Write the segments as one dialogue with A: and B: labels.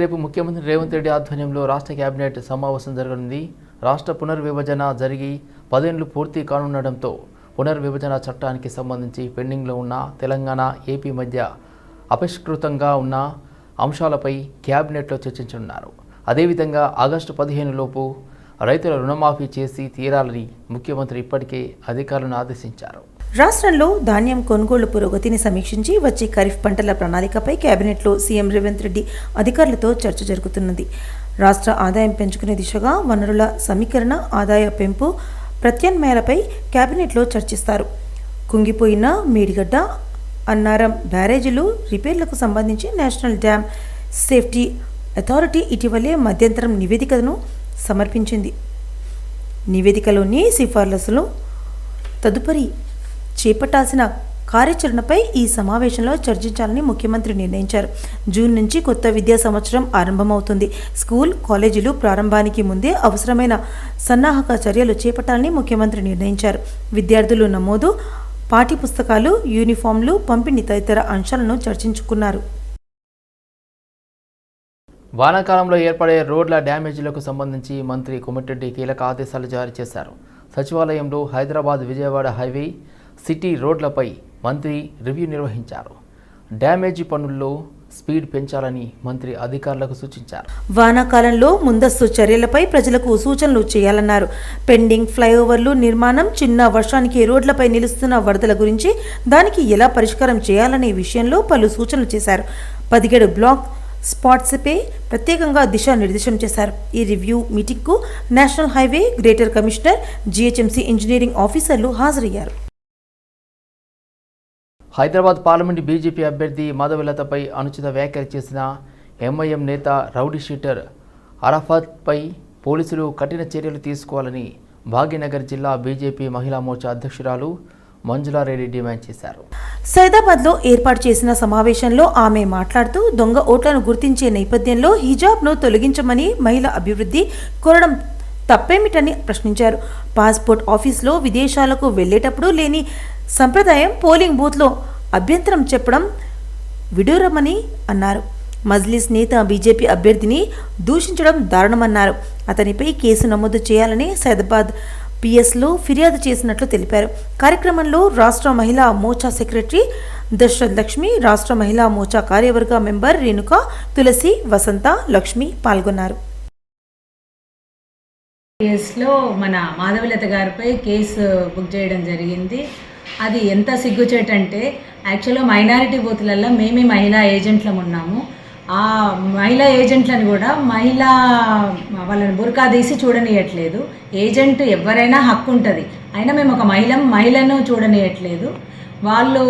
A: రేపు ముఖ్యమంత్రి రేవంత్ రెడ్డి ఆధ్వర్యంలో రాష్ట్ర కేబినెట్ సమావేశం జరగనుంది. రాష్ట్ర పునర్విభజన జరిగి పదేండ్లు పూర్తి కానుండడంతో పునర్విభజన చట్టానికి సంబంధించి పెండింగ్లో ఉన్న తెలంగాణ ఏపీ మధ్య అపష్కృతంగా ఉన్న అంశాలపై కేబినెట్లో చర్చించనున్నారు. అదేవిధంగా ఆగస్టు పదిహేను లోపు రైతుల రుణమాఫీ చేసి తీరాలని ముఖ్యమంత్రి ఇప్పటికే అధికారులను ఆదేశించారు.
B: రాష్ట్రంలో ధాన్యం కొనుగోలు పురోగతిని సమీక్షించి వచ్చే ఖరీఫ్ పంటల ప్రణాళికపై కేబినెట్లో సీఎం రేవంత్ రెడ్డి అధికారులతో చర్చ జరుగుతున్నది. రాష్ట్ర ఆదాయం పెంచుకునే దిశగా వనరుల సమీకరణ ఆదాయ పెంపు ప్రత్యామ్నాయాలపై కేబినెట్లో చర్చిస్తారు. కుంగిపోయిన మేడిగడ్డ అన్నారం బ్యారేజీలు రిపేర్లకు సంబంధించి నేషనల్ డ్యామ్ సేఫ్టీ అథారిటీ ఇటీవలే మధ్యంతరం నివేదికను సమర్పించింది. నివేదికలోని సిఫార్సులు తదుపరి చేపట్టాల్సిన కార్యాచరణపై ఈ సమావేశంలో చర్చించాలని ముఖ్యమంత్రి నిర్ణయించారు. జూన్ నుంచి కొత్త విద్యా సంవత్సరం ఆరంభమవుతుంది. స్కూల్ కాలేజీలు ప్రారంభానికి ముందే అవసరమైన సన్నాహక చర్యలు చేపట్టాలని ముఖ్యమంత్రి నిర్ణయించారు. విద్యార్థులు నమోదు పాఠ్యపుస్తకాలు యూనిఫామ్లు పంపిణీ తదితర అంశాలను చర్చించుకున్నారు.
A: వానాకాలంలో ఏర్పడే రోడ్ల డ్యామేజీలకు సంబంధించి మంత్రి కొమటిరెడ్డి కీలక ఆదేశాలు జారీ చేశారు. సచివాలయంలో హైదరాబాద్ విజయవాడ హైవే సిటీ రోడ్లపై మంత్రి రివ్యూ నిర్వహించారు. డ్యామేజీ పనుల్లో స్పీడ్ పెంచాలని మంత్రి అధికారులకు సూచించారు.
B: వానాకాలంలో ముందస్తు చర్యలపై ప్రజలకు సూచనలు చేయాలన్నారు. పెండింగ్ ఫ్లైఓవర్లు నిర్మాణం చిన్న వర్షానికి రోడ్లపై నిలుస్తున్న వరదల గురించి దానికి ఎలా పరిష్కారం చేయాలనే విషయంలో పలు సూచనలు చేశారు. పదిహేడు బ్లాక్ స్పాట్స్పై ప్రత్యేకంగా దిశానిర్దేశం చేశారు. ఈ review మీటింగ్కు national highway greater commissioner GHMC engineering ఆఫీసర్లు హాజరయ్యారు.
A: హైదరాబాద్ పార్లమెంట్ బీజేపీ అభ్యర్థి మాధవలతపై అనుచిత వ్యాఖ్యలు చేసిన ఎంఐఎం నేత రౌడీ షీటర్ అరఫాత్పై పోలీసులు కఠిన చర్యలు తీసుకోవాలని భాగ్యనగర్ జిల్లా బీజేపీ మహిళా మోర్చా అధ్యక్షురాలు మంజులారెడ్డి డిమాండ్ చేశారు.
B: సైదాబాద్లో ఏర్పాటు చేసిన సమావేశంలో ఆమె మాట్లాడుతూ దొంగ ఓట్లను గుర్తించే నేపథ్యంలో హిజాబ్ను తొలగించమని మహిళా అభివృద్ధి కోరడం తప్పేమిటని ప్రశ్నించారు. పాస్పోర్ట్ ఆఫీస్లో విదేశాలకు వెళ్ళేటప్పుడు లేని సంప్రదాయం పోలింగ్ బూత్లో అభ్యంతరం చెప్పడం విడూరమని అన్నారు. మజ్లిస్ నేత బీజేపీ అభ్యర్థిని దూషించడం దారుణమన్నారు. అతనిపై కేసు నమోదు చేయాలని సైదాబాద్ పిఎస్లో ఫిర్యాదు చేసినట్లు తెలిపారు. కార్యక్రమంలో రాష్ట్ర మహిళా మోర్చా సెక్రటరీ దశరథ్ లక్ష్మి రాష్ట్ర మహిళా మోర్చా కార్యవర్గ మెంబర్ రేణుక తులసి వసంత లక్ష్మి పాల్గొన్నారు.
C: కేసులో మన మాధవలత గారిపై కేసు బుక్ చేయడం జరిగింది. అది ఎంత సిగ్గుచేటంటే యాక్చువల్గా మైనారిటీ బూతులలో మేమే మహిళా ఏజెంట్లం ఉన్నాము. ఆ మహిళా ఏజెంట్లను కూడా మహిళా వాళ్ళని బురకా తీసి చూడనియట్లేదు. ఏజెంట్ ఎవరైనా హక్కు ఉంటుంది. అయినా మేము ఒక మహిళ మహిళను చూడనియట్లేదు. వాళ్ళు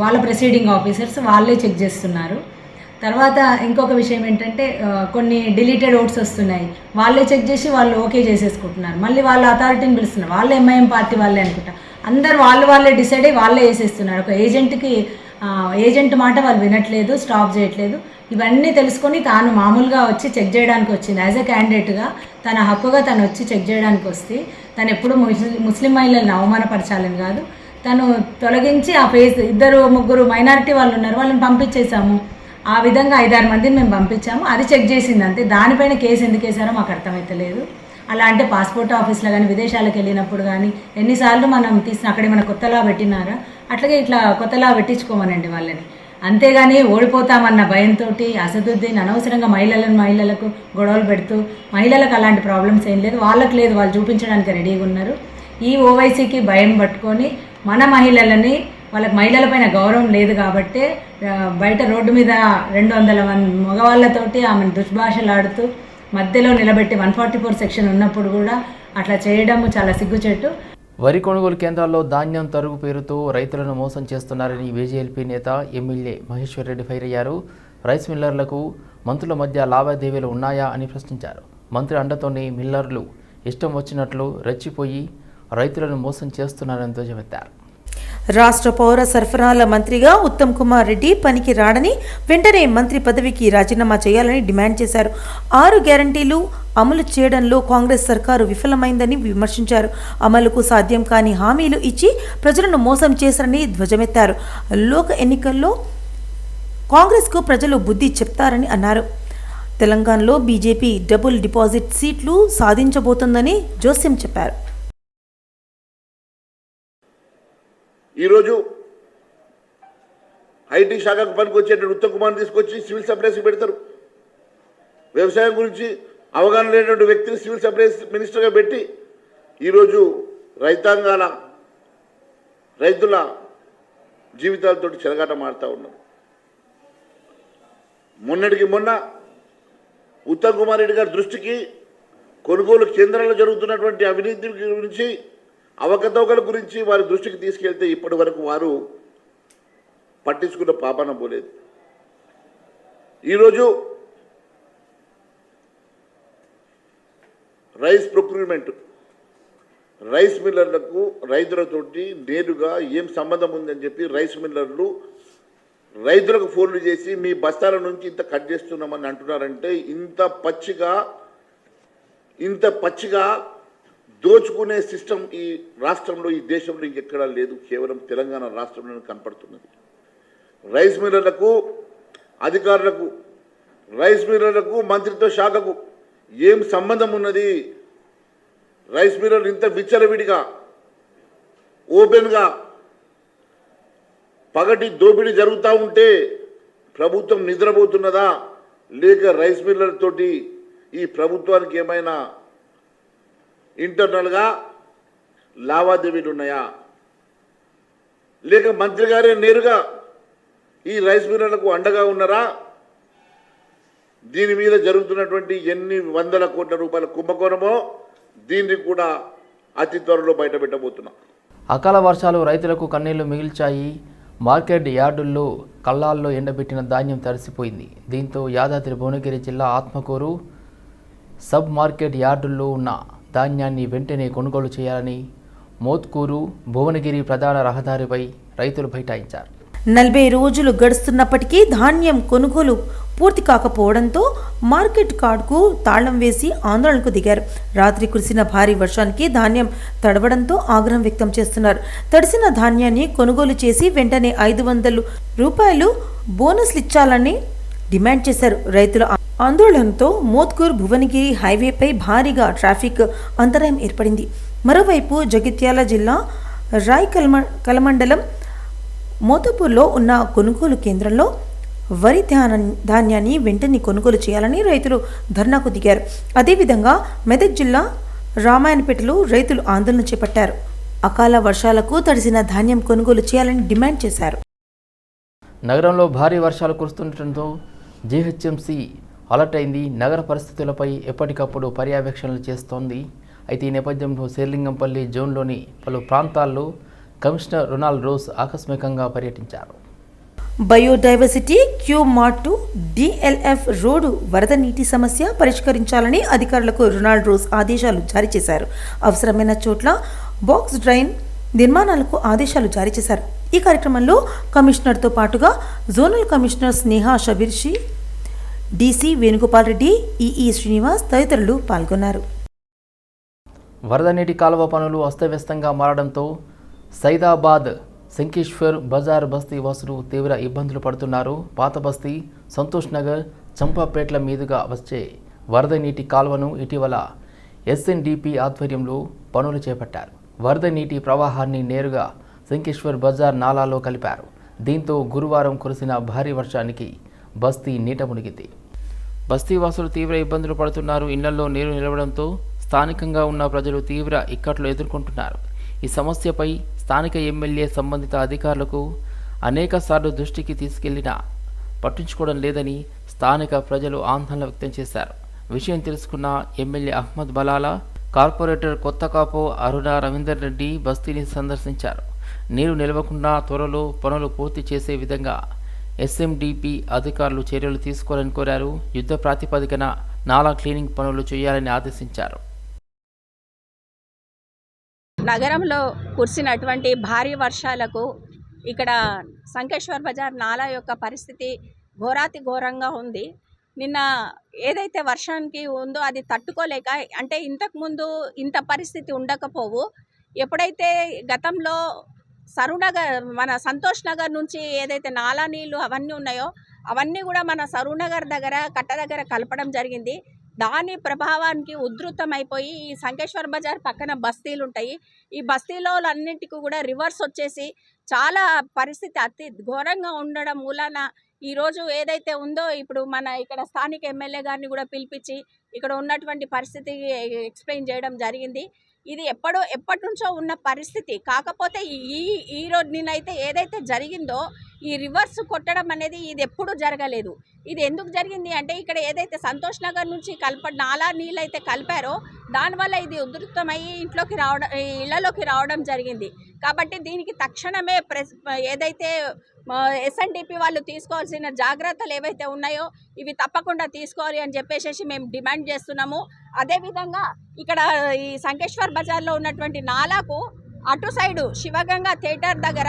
C: వాళ్ళ ప్రొసీడింగ్ ఆఫీసర్స్ వాళ్ళే చెక్ చేస్తున్నారు. తర్వాత ఇంకొక విషయం ఏంటంటే కొన్ని డిలీటెడ్ ఓట్స్ వస్తున్నాయి. వాళ్ళే చెక్ చేసి వాళ్ళు ఓకే చేసేసుకుంటున్నారు. మళ్ళీ వాళ్ళ అథారిటీని పిలుస్తున్నారు. వాళ్ళు ఎంఐఎం పార్టీ వాళ్ళే అనుకుంటా. అందరు వాళ్ళు వాళ్ళే డిసైడ్ అయ్యి వాళ్ళే వేసేస్తున్నారు. ఒక ఏజెంట్కి ఏజెంట్ మాట వాళ్ళు వినట్లేదు స్టాప్ చేయట్లేదు. ఇవన్నీ తెలుసుకొని తాను మామూలుగా వచ్చి చెక్ చేయడానికి వచ్చింది. యాజ్ ఎ క్యాండిడేట్గా తన హక్కుగా తను వచ్చి చెక్ చేయడానికి వస్తే తను ఎప్పుడు ముస్లిం ముస్లిం మహిళలను అవమానపరచాలని కాదు. తను తొలగించి ఆ ఫేస్ ఇద్దరు ముగ్గురు మైనారిటీ వాళ్ళు ఉన్నారు. వాళ్ళని పంపించేశాము. ఆ విధంగా ఐదారు మందిని మేము పంపించాము. అది చెక్ చేసింది అంతే. దానిపైన కేసు ఎందుకు వేసారో మాకు అర్థమైతలేదు. అలా అంటే పాస్పోర్ట్ ఆఫీస్లో కానీ విదేశాలకు వెళ్ళినప్పుడు కానీ ఎన్నిసార్లు మనం తీసిన అక్కడే మన కొత్తలా పెట్టినారా? అట్లాగే ఇట్లా కొత్తలా పెట్టించుకోమనండి వాళ్ళని. అంతేగాని ఓడిపోతామన్న భయంతో అసదుద్దీన్ అనవసరంగా మహిళలను మహిళలకు గొడవలు పెడుతూ మహిళలకు అలాంటి ప్రాబ్లమ్స్ ఏం లేదు వాళ్ళకి లేదు వాళ్ళు చూపించడానికి రెడీగా ఉన్నారు. ఈ ఓవైసీకి భయం పట్టుకొని మన మహిళలని వాళ్ళకి మహిళలపైన గౌరవం లేదు కాబట్టే బయట రోడ్డు మీద రెండు వందల మంది మగవాళ్ళతోటి ఆమెను దుష్భాషలాడుతూ మధ్యలో నిలబెట్టి వన్ ఫార్టీ ఫోర్ సెక్షన్ ఉన్నప్పుడు కూడా అట్లా చేయడం చాలా సిగ్గుచెట్టు
A: వరి కొనుగోలు కేంద్రాల్లో ధాన్యం తరుగు పేరుతో రైతులను మోసం చేస్తున్నారని బీజేపీ నేత ఎమ్మెల్యే మహేశ్వర్ రెడ్డి ఫైర్ అయ్యారు. రైస్ మిల్లర్లకు మంత్రుల మధ్య లావాదేవీలు ఉన్నాయా అని ప్రశ్నించారు. మంత్రి అండతోనే మిల్లర్లు ఇష్టం వచ్చినట్లు రెచ్చిపోయి రైతులను మోసం చేస్తున్నారని ధ్వజమెత్తారు.
B: రాష్ట్ర పౌర సరఫరాల మంత్రిగా ఉత్తమ్ కుమార్ రెడ్డి పనికి రాడని వెంటనే మంత్రి పదవికి రాజీనామా చేయాలని డిమాండ్ చేశారు. ఆరు గ్యారంటీలు అమలు చేయడంలో కాంగ్రెస్ సర్కారు విఫలమైందని విమర్శించారు. అమలుకు సాధ్యం కాని హామీలు ఇచ్చి ప్రజలను మోసం చేశారని ధ్వజమెత్తారు. లోక ఎన్నికల్లో కాంగ్రెస్కు ప్రజలు బుద్ధి చెప్తారని అన్నారు. తెలంగాణలో బీజేపీ డబుల్ డిపాజిట్ సీట్లు సాధించబోతోందని జోస్యం చెప్పారు.
D: ఈరోజు ఐటీ శాఖకు పనికి వచ్చేటువంటి ఉత్తమ్ కుమార్ తీసుకొచ్చి సివిల్ సప్లైస్కి పెడతారు. వ్యవసాయం గురించి అవగాహన లేనటువంటి వ్యక్తిని సివిల్ సప్లైస్ మినిస్టర్గా పెట్టి ఈరోజు రైతాంగాల రైతుల జీవితాలతో చెలగాట మారుతూ ఉన్నారు. మొన్నటికి మొన్న ఉత్తమ్ కుమార్ రెడ్డి గారి దృష్టికి కొనుగోలు కేంద్రాల్లో జరుగుతున్నటువంటి అవినీతి గురించి అవకతవకల గురించి వారి దృష్టికి తీసుకెళ్తే ఇప్పటి వరకు వారు పట్టించుకున్న పాపన పోలేదు. ఈరోజు రైస్ ప్రొక్యూర్మెంట్ రైస్ మిల్లర్లకు రైతులతోటి నేరుగా ఏం సంబంధం ఉందని చెప్పి రైస్ మిల్లర్లు రైతులకు ఫోన్లు చేసి మీ బస్తాల నుంచి ఇంత కట్ చేస్తున్నామని అంటున్నారంటే ఇంత పచ్చిగా ఇంత పచ్చిగా దోచుకునే సిస్టమ్ ఈ రాష్ట్రంలో ఈ దేశంలో ఇంకెక్కడా లేదు. కేవలం తెలంగాణ రాష్ట్రంలోనే కనపడుతున్నది. రైస్ మిల్లర్లకు అధికారులకు రైస్ మిల్లర్లకు మంత్రిత్వ శాఖకు ఏం సంబంధం ఉన్నది? రైస్ మిల్లర్లు ఇంత విచ్చలవిడిగా ఓపెన్గా పగటి దోపిడీ జరుగుతూ ఉంటే ప్రభుత్వం నిద్రపోతున్నదా? లేక రైస్ మిల్లర్ తోటి ఈ ప్రభుత్వానికి ఏమైనా ఇంటర్నల్గా లావాదేవీలు ఉన్నాయా? లేక మంత్రి గారే నేరుగా ఈ రైస్ మిల్లర్లకు అండగా ఉన్నారా? దీని మీద జరుగుతున్నటువంటి ఎన్ని వందల కోట్ల రూపాయల కుంభకోణమో దీన్ని కూడా అతి త్వరలో బయటపెట్టబోతున్నాం.
A: అకాల వర్షాలు రైతులకు కన్నీళ్ళు మిగిల్చాయి. మార్కెట్ యార్డుల్లో కళ్ళాల్లో ఎండబెట్టిన ధాన్యం తడిసిపోయింది. దీంతో యాదాద్రి భువనగిరి జిల్లా ఆత్మకూరు సబ్ మార్కెట్ యార్డుల్లో ఉన్న ధాన్యాన్ని వెంటనే కొనుగోలు చేయాలని మోత్కూరు భువనగిరి ప్రధాన రహదారిపై రైతులు బైఠాయించారు.
B: నలభై రోజులు గడుస్తున్నప్పటికీ ధాన్యం కొనుగోలు పూర్తి కాకపోవడంతో మార్కెట్ కార్డుకు తాళం వేసి ఆందోళనకు దిగారు. రాత్రి కురిసిన భారీ వర్షానికి ధాన్యం తడవడంతో ఆగ్రహం వ్యక్తం చేస్తున్నారు. తడిసిన ధాన్యాన్ని కొనుగోలు చేసి వెంటనే ఐదు వందలు రూపాయలు బోనస్లు ఇచ్చాలని డిమాండ్ చేశారు. రైతుల ఆందోళనతో మోత్కూర్ భువనగిరి హైవేపై భారీగా ట్రాఫిక్ అంతరాయం ఏర్పడింది. మరోవైపు జగిత్యాల జిల్లా రాయ్ కల్మ కలమండలం మోతపూర్లో ఉన్న కొనుగోలు కేంద్రంలో వరి ధాన ధాన్యాన్ని వెంటనే కొనుగోలు చేయాలని రైతులు ధర్నాకు దిగారు. అదేవిధంగా మెదక్ జిల్లా రామాయణపేటలో రైతులు ఆందోళన చేపట్టారు. అకాల వర్షాలకు తడిసిన ధాన్యం కొనుగోలు చేయాలని డిమాండ్ చేశారు.
A: నగరంలో భారీ వర్షాలు కురుస్తుండటంతో జీహెచ్ఎంసీ అలర్ట్ అయింది నగర పరిస్థితులపై ఎప్పటికప్పుడు పర్యవేక్షణలు చేస్తోంది. అయితే ఈ నేపథ్యంలో శేర్లింగంపల్లి జోన్లోని పలు ప్రాంతాల్లో కమిషనర్ రొనాల్డ్ రోస్ ఆకస్మికంగా పర్యటించారు.
B: Biodiversity Q mart DLF road వరద నీటి సమస్య పరిష్కరించాలని అధికారులకు రొనాల్డ్ రోస్ ఆదేశాలు జారీ చేశారు. అవసరమైన చోట్ల బాక్స్ డ్రైన్ నిర్మాణాలకు ఆదేశాలు జారీ చేశారు. ఈ కార్యక్రమంలో కమిషనర్తో పాటుగా జోనల్ కమిషనర్ స్నేహ షబీర్షి డీసీ వేణుగోపాల్ రెడ్డి ఈఈ శ్రీనివాస్ తదితరులు పాల్గొన్నారు.
A: వరద నీటి కాలువ పనులు అస్తవ్యస్తంగా మారడంతో సైదాబాద్ శంకేశ్వర్ బజార్ బస్తీ వాసులు తీవ్ర ఇబ్బందులు పడుతున్నారు. పాత బస్తీ సంతోష్ నగర్ చంపాపేట్ల మీదుగా వచ్చే వరద నీటి కాలువను ఇటీవల ఎస్ఎన్డిపి ఆధ్వర్యంలో పనులు చేపట్టారు. వరద నీటి ప్రవాహాన్ని నేరుగా శంకేశ్వర్ బజార్ నాలాలో కలిపారు. దీంతో గురువారం కురిసిన భారీ వర్షానికి బస్తీ నీట మునిగింది. బస్తీవాసులు తీవ్ర ఇబ్బందులు పడుతున్నారు. ఇళ్ళలో నీరు నిలవడంతో స్థానికంగా ఉన్న ప్రజలు తీవ్ర ఇక్కట్లు ఎదుర్కొంటున్నారు. ఈ సమస్యపై స్థానిక ఎమ్మెల్యే సంబంధిత అధికారులకు అనేక సార్లు దృష్టికి తీసుకెళ్ళినా పట్టించుకోవడం లేదని స్థానిక ప్రజలు ఆందోళన వ్యక్తం చేశారు. విషయం తెలుసుకున్న ఎమ్మెల్యే అహ్మద్ బలాలా కార్పొరేటర్ కొత్త కాపు అరుణ రవీందర్ రెడ్డి బస్తీని సందర్శించారు. నీరు నిలవకుండా త్వరలో పనులు పూర్తి చేసే విధంగా ఎస్ఎండిపి అధికారులు చర్యలు తీసుకోవాలని కోరారు. యుద్ధ ప్రాతిపదికన నాలా క్లీనింగ్ పనులు చేయాలని ఆదేశించారు.
E: నగరంలో కురిసినటువంటి భారీ వర్షాలకు ఇక్కడ సంకేశ్వర్ బజార్ నాలా యొక్క పరిస్థితి ఘోరాతి ఘోరంగా ఉంది. నిన్న ఏదైతే వర్షానికి ఉందో అది తట్టుకోలేక అంటే ఇంతకుముందు ఇంత పరిస్థితి ఉండకపోవు. ఎప్పుడైతే గతంలో సరూనగర్ మన సంతోష్ నగర్ నుంచి ఏదైతే నాలా నీళ్ళు అవన్నీ ఉన్నాయో అవన్నీ కూడా మన సరూనగర్ దగ్గర కట్ట దగ్గర కలపడం జరిగింది. దాని ప్రభావానికి ఉధృతమైపోయి ఈ సంకేశ్వర్ బజార్ పక్కన బస్తీలు ఉంటాయి. ఈ బస్తీలో అన్నింటికి కూడా రివర్స్ వచ్చేసి చాలా పరిస్థితి అతి ఘోరంగా ఉండడం మూలాన ఈరోజు ఏదైతే ఉందో ఇప్పుడు మన ఇక్కడ స్థానిక ఎమ్మెల్యే గారిని కూడా పిలిపించి ఇక్కడ ఉన్నటువంటి పరిస్థితి ఎక్స్ప్లెయిన్ చేయడం జరిగింది. ఇది ఎప్పుడో ఎప్పటి నుంచో ఉన్న పరిస్థితి. కాకపోతే ఈ ఈ రోజు నిన్నైతే ఏదైతే జరిగిందో ఈ రివర్స్ కొట్టడం అనేది ఇది ఎప్పుడూ జరగలేదు. ఇది ఎందుకు జరిగింది అంటే ఇక్కడ ఏదైతే సంతోష్ నగర్ నుంచి కలప నాలా నీళ్ళు అయితే కలిపారో దానివల్ల ఇది ఉధృతమై ఇంట్లోకి రావడం ఈ ఇళ్ళలోకి రావడం జరిగింది. కాబట్టి దీనికి తక్షణమే ప్రెస్ ఏదైతే ఎస్ఎన్డిపి వాళ్ళు తీసుకోవాల్సిన జాగ్రత్తలు ఏవైతే ఉన్నాయో ఇవి తప్పకుండా తీసుకోవాలి అని చెప్పేసి మేము డిమాండ్ చేస్తున్నాము. అదేవిధంగా ఇక్కడ ఈ సంకేశ్వర్ బజార్లో ఉన్నటువంటి నాలాకు అటు సైడు శివగంగా థియేటర్ దగ్గర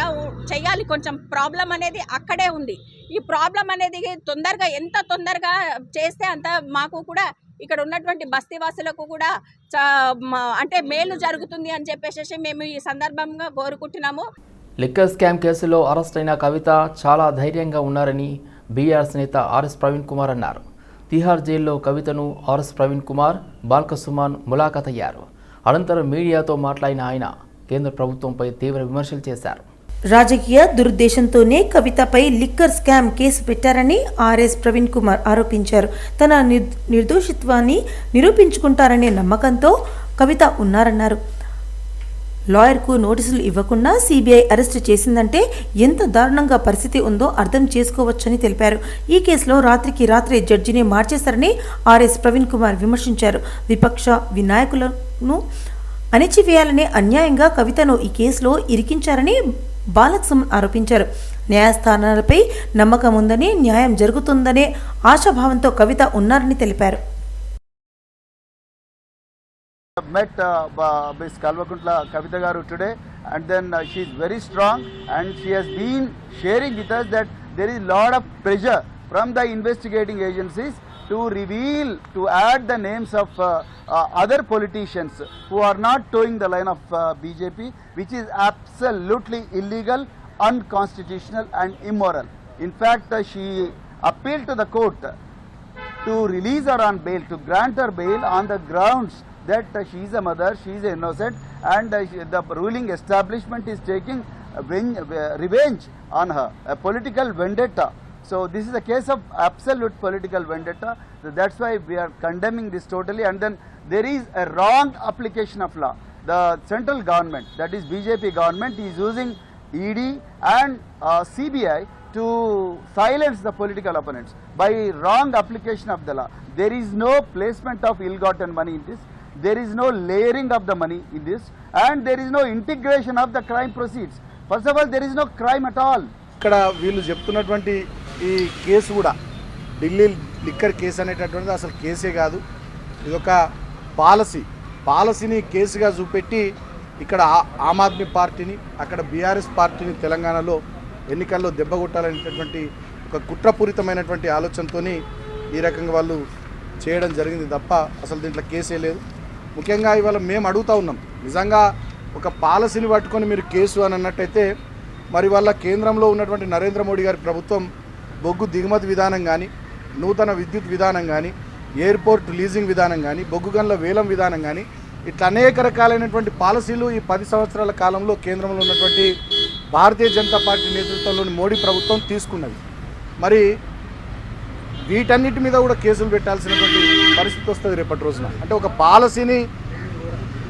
E: చేయాలి కొంచెం ప్రాబ్లం అనేది అక్కడే ఉంది. ఈ ప్రాబ్లం అనేది తొందరగా ఎంత తొందరగా చేస్తే అంత మాకు కూడా ఇక్కడ ఉన్నటువంటి బస్తీవాసులకు కూడా చా- అంటే మేలు జరుగుతుంది అని చెప్పేసి మేము ఈ సందర్భంగా కోరుకుంటున్నాము.
A: లిక్కర్ స్కామ్ కేసులో అరెస్ట్ అయిన కవిత చాలా ధైర్యంగా ఉన్నారని బీఆర్ఎస్ నేత ఆర్ఎస్ ప్రవీణ్ కుమార్ అన్నారు. తిహార్ జైల్లో కవితను ఆర్ఎస్ ప్రవీణ్ కుమార్ బాల్క సుమాన్ ములాఖతయ్యారు. అనంతరం మీడియాతో మాట్లాడిన ఆయన కేంద్ర ప్రభుత్వంపై తీవ్ర విమర్శలు చేశారు.
B: రాజకీయ దురుద్దేశంతోనే కవితపై లిక్కర్ స్కామ్ కేసు పెట్టారని ఆర్ఎస్ ప్రవీణ్ కుమార్ ఆరోపించారు. తన నిర్- నిర్దోషిత్వాన్ని నిరూపించుకుంటారనే నమ్మకంతో కవిత ఉన్నారన్నారు. లాయర్కు నోటీసులు ఇవ్వకుండా సిబిఐ అరెస్టు చేసిందంటే ఎంత దారుణంగా పరిస్థితి ఉందో అర్థం చేసుకోవచ్చని తెలిపారు. ఈ కేసులో రాత్రికి రాత్రి జడ్జిని మార్చేశారని ఆర్ఎస్ ప్రవీణ్ కుమార్ విమర్శించారు. విపక్ష వినాయకులను అణిచివేయాలనే అన్యాయంగా కవితను ఈ కేసులో ఇరికించారని బాలకృష్ణ ఆరోపించారు. న్యాయస్థానాలపై నమ్మకం ఉందని న్యాయం జరుగుతుందనే ఆశాభావంతో కవిత ఉన్నారని తెలిపారు.
F: మెట్ miss Kalvakuntla Kavitha garu today and then she is strong and sharing with that their load of pressure from the investigating agencies to reveal, to add the names of uh, uh, other politicians who are not towing the line of uh, BJP which is absolutely illegal, unconstitutional and immoral. In fact, uh, she appealed to the court to release her on bail, to grant her bail on the grounds that uh, she is a mother, she is innocent, and uh, the ruling establishment is taking ven- revenge on her, a political vendetta. So this is a case of absolute political vendetta. So that's why we are condemning this totally. And then there is a wrong application of law. The central government, that is BJP government, is using ED and uh, CBI to silence the political opponents by wrong application of the law. There is no placement of ill-gotten money in this. There is no layering of the money in this, and there is no integration of the crime proceeds. First of all, there is no crime at all.
G: ఇక్కడ వీళ్ళు చెప్తున్నటువంటి ఈ case కూడా Delhi liquor case అనేటటువంటిది అసలు కేసే కాదు. ఇది ఒక పాలసీ. పాలసీని కేసుగా చూపెట్టి ఇక్కడ ఆ- ఆమ్ ఆద్మీ పార్టీని అక్కడ బీఆర్ఎస్ పార్టీని తెలంగాణలో ఎన్నికల్లో దెబ్బ కొట్టాలనేటటువంటి ఒక కుట్రపూరితమైనటువంటి ఆలోచనతోని ఈ రకంగా వాళ్ళు చేయడం జరిగింది తప్ప అసలు దీంట్లో కేసే లేదు. ముఖ్యంగా ఇవాళ మేము అడుగుతూ ఉన్నాం నిజంగా ఒక పాలసీని పట్టుకొని మీరు కేసు అని అన్నట్టయితే మరి వాళ్ళ కేంద్రంలో ఉన్నటువంటి నరేంద్ర మోడీ గారి ప్రభుత్వం బొగ్గు దిగుమతి విధానం కానీ నూతన విద్యుత్ విధానం కానీ ఎయిర్పోర్ట్ లీజింగ్ విధానం కానీ బొగ్గు గన్ల వేలం విధానం కానీ ఇట్లా అనేక రకాలైనటువంటి పాలసీలు ఈ పది సంవత్సరాల కాలంలో కేంద్రంలో ఉన్నటువంటి భారతీయ జనతా పార్టీ నేతృత్వంలోని మోడీ ప్రభుత్వం తీసుకున్నది. మరి వీటన్నిటి మీద కూడా కేసులు పెట్టాల్సినటువంటి పరిస్థితి వస్తుంది రేపటి రోజున. అంటే ఒక పాలసీని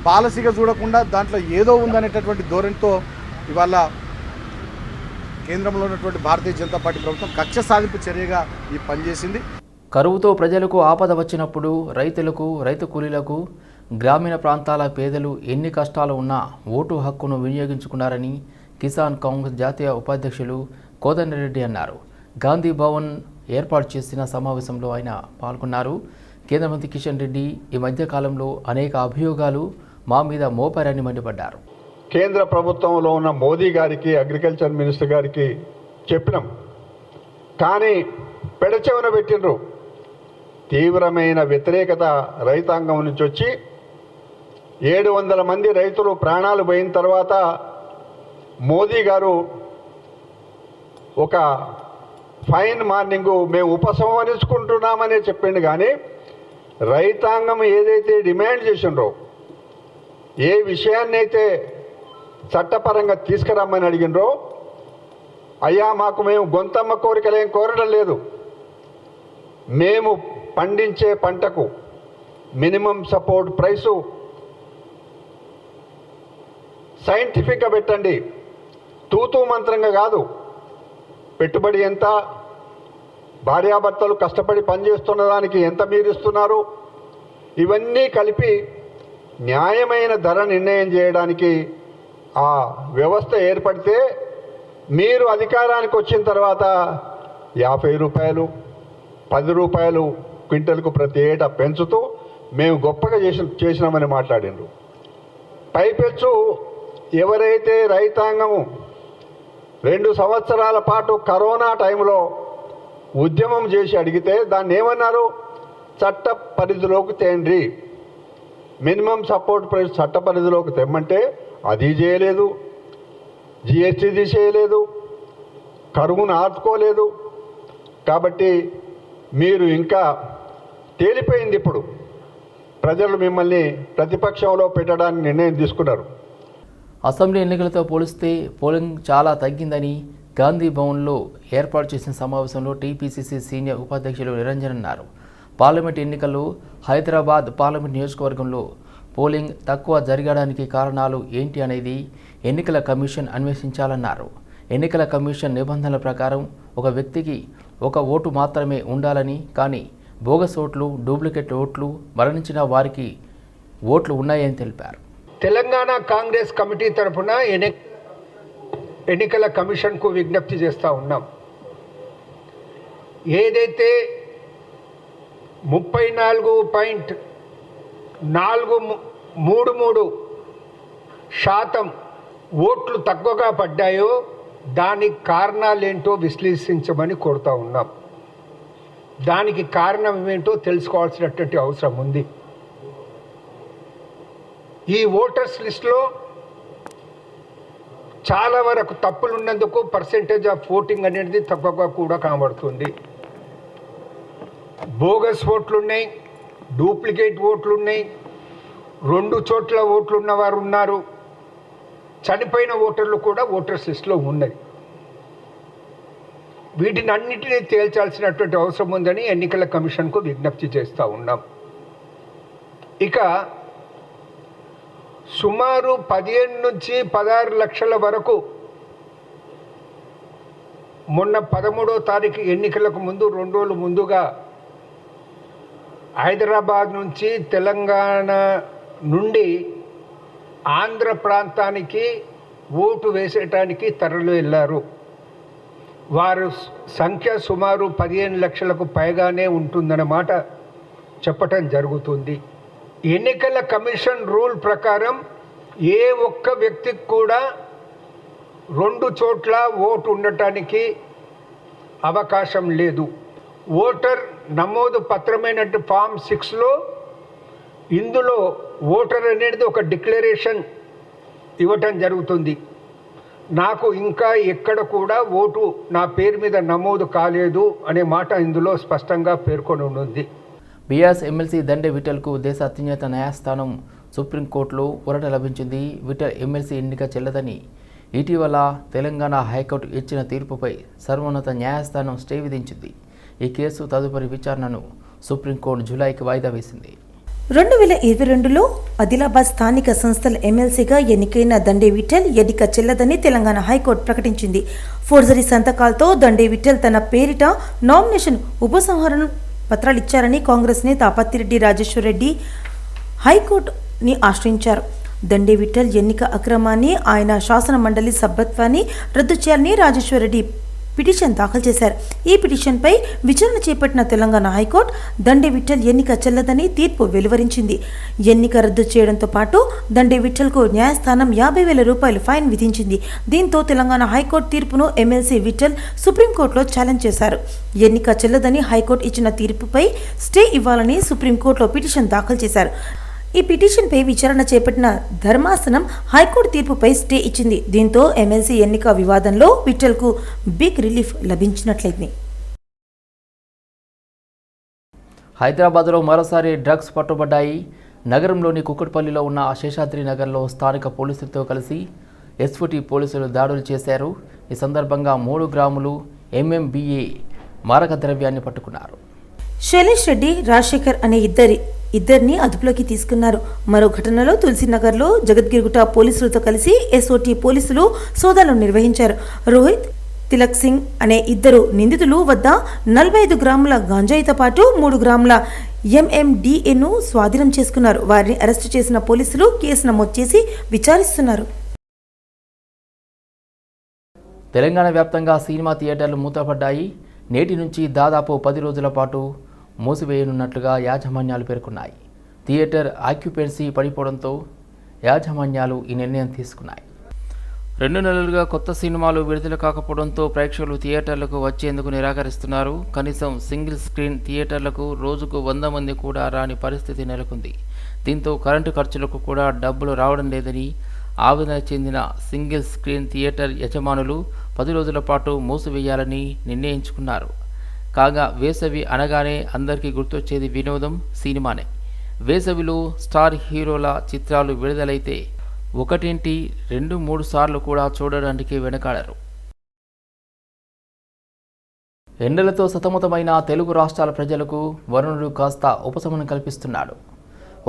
G: పాలసీగా చూడకుండా దాంట్లో ఏదో ఉందనేటటువంటి ధోరణితో ఇవాళ కేంద్రంలో ఉన్నటువంటి భారతీయ జనతా పార్టీ ప్రభుత్వం కక్ష సాధింపు చర్యగా ఈ పనిచేసింది
A: కరువుతో ప్రజలకు ఆపద వచ్చినప్పుడు రైతులకు రైతు కూలీలకు గ్రామీణ ప్రాంతాల పేదలు ఎన్ని కష్టాలు ఉన్నా ఓటు హక్కును వినియోగించుకున్నారని కిసాన్ కాంగ్రెస్ జాతీయ ఉపాధ్యక్షులు కోదండరెడ్డి అన్నారు. గాంధీ భవన్ ఏర్పాటు చేసిన సమావేశంలో ఆయన పాల్గొన్నారు. కేంద్ర మంత్రి కిషన్ రెడ్డి ఈ మధ్యకాలంలో అనేక అభియోగాలు మా మీద మోపారని మండిపడ్డారు.
H: కేంద్ర ప్రభుత్వంలో ఉన్న మోదీ గారికి అగ్రికల్చర్ మినిస్టర్ గారికి చెప్పినాం. కానీ పెడచెవన పెట్టినరు తీవ్రమైన వ్యతిరేకత రైతాంగం నుంచి వచ్చి ఏడు వందల మంది రైతులు ప్రాణాలు పోయిన తర్వాత మోదీ గారు ఒక ఫైన్ మార్నింగ్ మేము ఉపసంహరించుకుంటున్నామనే చెప్పిండు కానీ రైతాంగం ఏదైతే డిమాండ్ చేసిండ్రో ఏ విషయాన్నైతే చట్టపరంగా తీసుకురమ్మని అడిగినరో అయ్యా మాకు మేము గొంతమ్మ కోరికలేం కోరడం లేదు. మేము పండించే పంటకు మినిమం సపోర్ట్ ప్రైసు సైంటిఫిక్గా పెట్టండి. తూతూ మంత్రంగా కాదు. పెట్టుబడి ఎంత? భార్యాభర్తలు కష్టపడి పనిచేస్తున్న దానికి ఎంత మీరు ఇస్తున్నారు? ఇవన్నీ కలిపి న్యాయమైన ధర నిర్ణయం చేయడానికి ఆ వ్యవస్థ ఏర్పడితే మీరు అధికారానికి వచ్చిన తర్వాత యాభై రూపాయలు పది రూపాయలు క్వింటల్కు ప్రతి ఏటా పెంచుతూ మేము గొప్పగా చేసి చేసినామని మాట్లాడిండ్రు. పైపెచ్చు ఎవరైతే రైతాంగము రెండు సంవత్సరాల పాటు కరోనా టైంలో ఉద్యమం చేసి అడిగితే దాన్ని ఏమన్నారు? చట్ట పరిధిలోకి తేండి. మినిమం సపోర్ట్ ప్రైస్ చట్ట పరిధిలోకి తెమ్మంటే అది చేయలేదు. జిఎస్టీ తీసేయలేదు కరువును ఆదుకోలేదు కాబట్టి మీరు ఇంకా తేలిపోయింది ఇప్పుడు. ప్రజలు మిమ్మల్ని ప్రతిపక్షంలో పెట్టడానికి నిర్ణయం తీసుకున్నారు.
A: అసెంబ్లీ ఎన్నికలతో పోలిస్తే పోలింగ్ చాలా తగ్గిందని గాంధీ భవన్లో ఏర్పాటు చేసిన సమావేశంలో టీపీసీసీ సీనియర్ ఉపాధ్యక్షులు నిరంజన్ అన్నారు. పార్లమెంట్ ఎన్నికల్లో హైదరాబాద్ పార్లమెంట్ నియోజకవర్గంలో పోలింగ్ తక్కువ జరగడానికి కారణాలు ఏంటి అనేది ఎన్నికల కమిషన్ అన్వేషించాలన్నారు. ఎన్నికల కమిషన్ నిబంధనల ప్రకారం ఒక వ్యక్తికి ఒక ఓటు మాత్రమే ఉండాలని కానీ బోగస్ ఓట్లు డూప్లికేట్ ఓట్లు మరణించిన వారికి ఓట్లు ఉన్నాయని తెలిపారు.
I: తెలంగాణ కాంగ్రెస్ కమిటీ తరఫున ఎన్ని ఎన్నికల కమిషన్కు విజ్ఞప్తి చేస్తూ ఉన్నాం. ఏదైతే ముప్పై నాలుగు పాయింట్ నాలుగు మూడు మూడు శాతం ఓట్లు తక్కువగా పడ్డాయో దానికి కారణాలేంటో విశ్లేషించమని కోరుతా ఉన్నాం. దానికి కారణం ఏంటో తెలుసుకోవాల్సినటువంటి అవసరం ఉంది. ఈ ఓటర్స్ లిస్టులో చాలా వరకు తప్పులు ఉన్నందుకు పర్సెంటేజ్ ఆఫ్ ఓటింగ్ అనేది తక్కువగా కూడా కనబడుతుంది. బోగస్ ఓట్లున్నాయి డూప్లికేట్ ఓట్లున్నాయి రెండు చోట్ల ఓట్లు ఉన్నవారు ఉన్నారు. చనిపోయిన ఓటర్లు కూడా ఓటర్స్ లిస్టులో ఉన్నది. వీటిని అన్నిటినీ తేల్చాల్సినటువంటి అవసరం ఉందని ఎన్నికల కమిషన్కు విజ్ఞప్తి చేస్తూ ఉన్నాం. ఇక సుమారు పదిహేను నుంచి పదహారు లక్షల వరకు మొన్న పదమూడో తారీఖు ఎన్నికలకు ముందు రెండు రోజులు ముందుగా హైదరాబాద్ నుంచి తెలంగాణ నుండి ఆంధ్ర ప్రాంతానికి ఓటు వేసేటానికి తరలి వెళ్ళారు. వారు సంఖ్య సుమారు పదిహేను లక్షలకు పైగానే ఉంటుందన్నమాట చెప్పటం జరుగుతుంది. ఎన్నికల కమిషన్ రూల్ ప్రకారం ఏ ఒక్క వ్యక్తికి కూడా రెండు చోట్ల ఓటు ఉండటానికి అవకాశం లేదు. ఓటర్ నమోదు పత్రమైనట్టు ఫామ్ సిక్స్లో ఇందులో ఓటర్ అనేది ఒక డిక్లరేషన్ ఇవ్వటం జరుగుతుంది. నాకు ఇంకా ఎక్కడ కూడా ఓటు నా పేరు మీద నమోదు కాలేదు అనే మాట ఇందులో స్పష్టంగా పేర్కొని ఉంది.
A: బీఆర్ఎస్ ఎమ్మెల్సీ దండే విఠల్కు దేశ అత్యున్నత న్యాయస్థానం సుప్రీంకోర్టులో ఊరట లభించింది. విఠల్ ఎమ్మెల్సీ ఎన్నిక చెల్లదని. ఇటీవల తెలంగాణ హైకోర్టు ఇచ్చిన తీర్పుపై సర్వోన్నత న్యాయస్థానం స్టే విధించింది. ఈ కేసు తదుపరి విచారణను సుప్రీంకోర్టు జూలైకి వాయిదా వేసింది.
B: రెండు వేల ఇరవై రెండులో ఆదిలాబాద్ స్థానిక సంస్థల ఎమ్మెల్సీగా ఎన్నికైన దండే విఠల్ ఎన్నిక చెల్లదని తెలంగాణ హైకోర్టు ప్రకటించింది. ఫోర్జరీ సంతకాలతో దండే విఠల్ తన పేరిట నామినేషన్ ఉపసంహరణ పత్రాలు ఇచ్చారని కాంగ్రెస్ నేత అపత్తిరెడ్డి రాజేశ్వర్ రెడ్డి హైకోర్టుని ఆశ్రయించారు. దండే విఠల్ ఎన్నిక అక్రమాన్ని ఆయన శాసన మండలి సభ్యత్వాన్ని రద్దు చేయాలని రాజేశ్వర్ రెడ్డి పిటిషన్ దాఖలు చేశారు. ఈ పిటిషన్పై విచారణ చేపట్టిన తెలంగాణ హైకోర్టు దండే విఠల్ ఎన్నిక చెల్లదని తీర్పు వెలువరించింది. ఎన్నిక రద్దు చేయడంతో పాటు దండే విఠల్కు న్యాయస్థానం యాభై వేల రూపాయలు ఫైన్ విధించింది. దీంతో తెలంగాణ హైకోర్టు తీర్పును ఎమ్మెల్సీ విఠల్ సుప్రీంకోర్టులో ఛాలెంజ్ చేశారు. ఎన్నిక చెల్లదని హైకోర్టు ఇచ్చిన తీర్పుపై స్టే ఇవ్వాలని సుప్రీంకోర్టులో పిటిషన్ దాఖలు చేశారు. ఈ పిటిషన్పై విచారణ చేపట్టిన ధర్మాసనం హైకోర్టు తీర్పుపై స్టే ఇచ్చింది. దీంతో ఎమ్మెల్సీ ఎన్నిక వివాదంలో విఠల్కు బిగ్ రిలీఫ్ లభించినట్లయింది.
A: హైదరాబాద్లో మరోసారి డ్రగ్స్ పట్టుబడ్డాయి. నగరంలోని కుక్కట్పల్లిలో ఉన్న శేషాద్రి నగర్లో స్థానిక పోలీసులతో కలిసి ఎస్ఓటీ పోలీసులు దాడులు చేశారు. ఈ సందర్భంగా మూడు గ్రాములు ఎంఎంబిఏ మారక ద్రవ్యాన్ని పట్టుకున్నారు.
B: శైలేష్ రెడ్డి రాజశేఖర్ అనే ఇద్దరి ఇద్దరిని అదుపులోకి తీసుకున్నారు. మరో ఘటనలో తులసినగర్లో జగద్గిరిగుట్ట పోలీసులతో కలిసి ఎస్ఓటి పోలీసులు సోదాలు నిర్వహించారు. రోహిత్ తిలక్ సింగ్ అనే ఇద్దరు నిందితులు వద్ద నలభై ఐదు గ్రాముల గాంజాయితో పాటు మూడు గ్రాముల ఎంఎండిఏను స్వాధీనం చేసుకున్నారు. వారిని అరెస్టు చేసిన పోలీసులు కేసు నమోదు చేసి విచారిస్తున్నారు.
A: తెలంగాణ వ్యాప్తంగా సినిమా థియేటర్లు మూతపడ్డాయి. నేటి నుంచి దాదాపు పది రోజుల పాటు మూసివేయనున్నట్లుగా యాజమాన్యాలు పేర్కొన్నాయి. థియేటర్ ఆక్యుపెన్సీ పడిపోవడంతో యాజమాన్యాలు ఈ నిర్ణయం తీసుకున్నాయి. రెండు నెలలుగా కొత్త సినిమాలు విడుదల కాకపోవడంతో ప్రేక్షకులు థియేటర్లకు వచ్చేందుకు నిరాకరిస్తున్నారు. కనీసం సింగిల్ స్క్రీన్ థియేటర్లకు రోజుకు వంద మంది కూడా రాని పరిస్థితి నెలకొంది. దీంతో కరెంటు ఖర్చులకు కూడా డబ్బులు రావడం లేదని ఆవేదన చెందిన సింగిల్ స్క్రీన్ థియేటర్ యజమానులు పది రోజుల పాటు మూసివేయాలని నిర్ణయించుకున్నారు. కాగా వేసవి అనగానే అందరికీ గుర్తొచ్చేది వినోదం సినిమానే. వేసవిలో స్టార్ హీరోల చిత్రాలు విడుదలైతే ఒకటింటి రెండు మూడు సార్లు కూడా చూడడానికి వెనకాడరు. ఎండలతో సతమతమైన తెలుగు రాష్ట్రాల ప్రజలకు వరుణుడు కాస్త ఉపశమనం కల్పిస్తున్నాడు.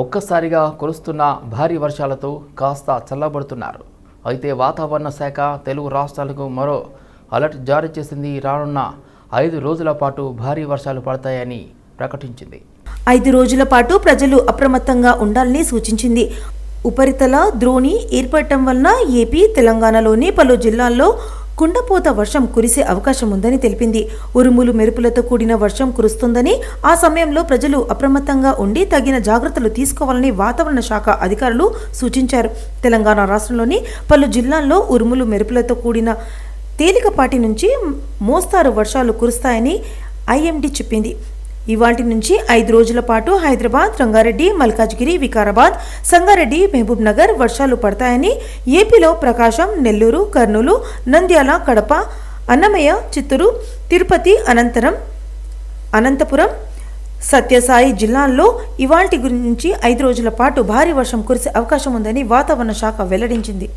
A: ఒక్కసారిగా కురుస్తున్న భారీ వర్షాలతో కాస్త చల్లబడుతున్నారు. అయితే వాతావరణ శాఖ తెలుగు రాష్ట్రాలకు మరో అలర్ట్ జారీ చేసింది రానున్న ఐదు రోజుల పాటు భారీ వర్షాలు పడతాయని ప్రకటించింది.
B: ఐదు రోజుల పాటు ప్రజలు అప్రమత్తంగా ఉండాలని సూచించింది. ఉపరితల ద్రోణి ఏర్పడటం వలన ఏపీ తెలంగాణలోని పలు జిల్లాల్లో కుండపోత వర్షం కురిసే అవకాశం ఉందని తెలిపింది. ఉరుములు మెరుపులతో కూడిన వర్షం కురుస్తుందని ఆ సమయంలో ప్రజలు అప్రమత్తంగా ఉండి తగిన జాగ్రత్తలు తీసుకోవాలని వాతావరణ శాఖ అధికారులు సూచించారు. తెలంగాణ రాష్ట్రంలోని పలు జిల్లాల్లో ఉరుములు మెరుపులతో కూడిన తేలికపాటి నుంచి మోస్తారు వర్షాలు కురుస్తాయని ఐఎండీ చెప్పింది. ఇవాటి నుంచి ఐదు రోజుల పాటు హైదరాబాద్ రంగారెడ్డి మల్కాజ్గిరి వికారాబాద్ సంగారెడ్డి మహబూబ్ నగర్ వర్షాలు పడతాయని ఏపీలో ప్రకాశం నెల్లూరు కర్నూలు నంద్యాల కడప అన్నమయ్య చిత్తూరు తిరుపతి అనంతరం అనంతపురం సత్యసాయి జిల్లాల్లో ఇవాల్టి గురించి ఐదు రోజుల పాటు భారీ వర్షం కురిసే అవకాశం ఉందని వాతావరణ శాఖ వెల్లడించింది.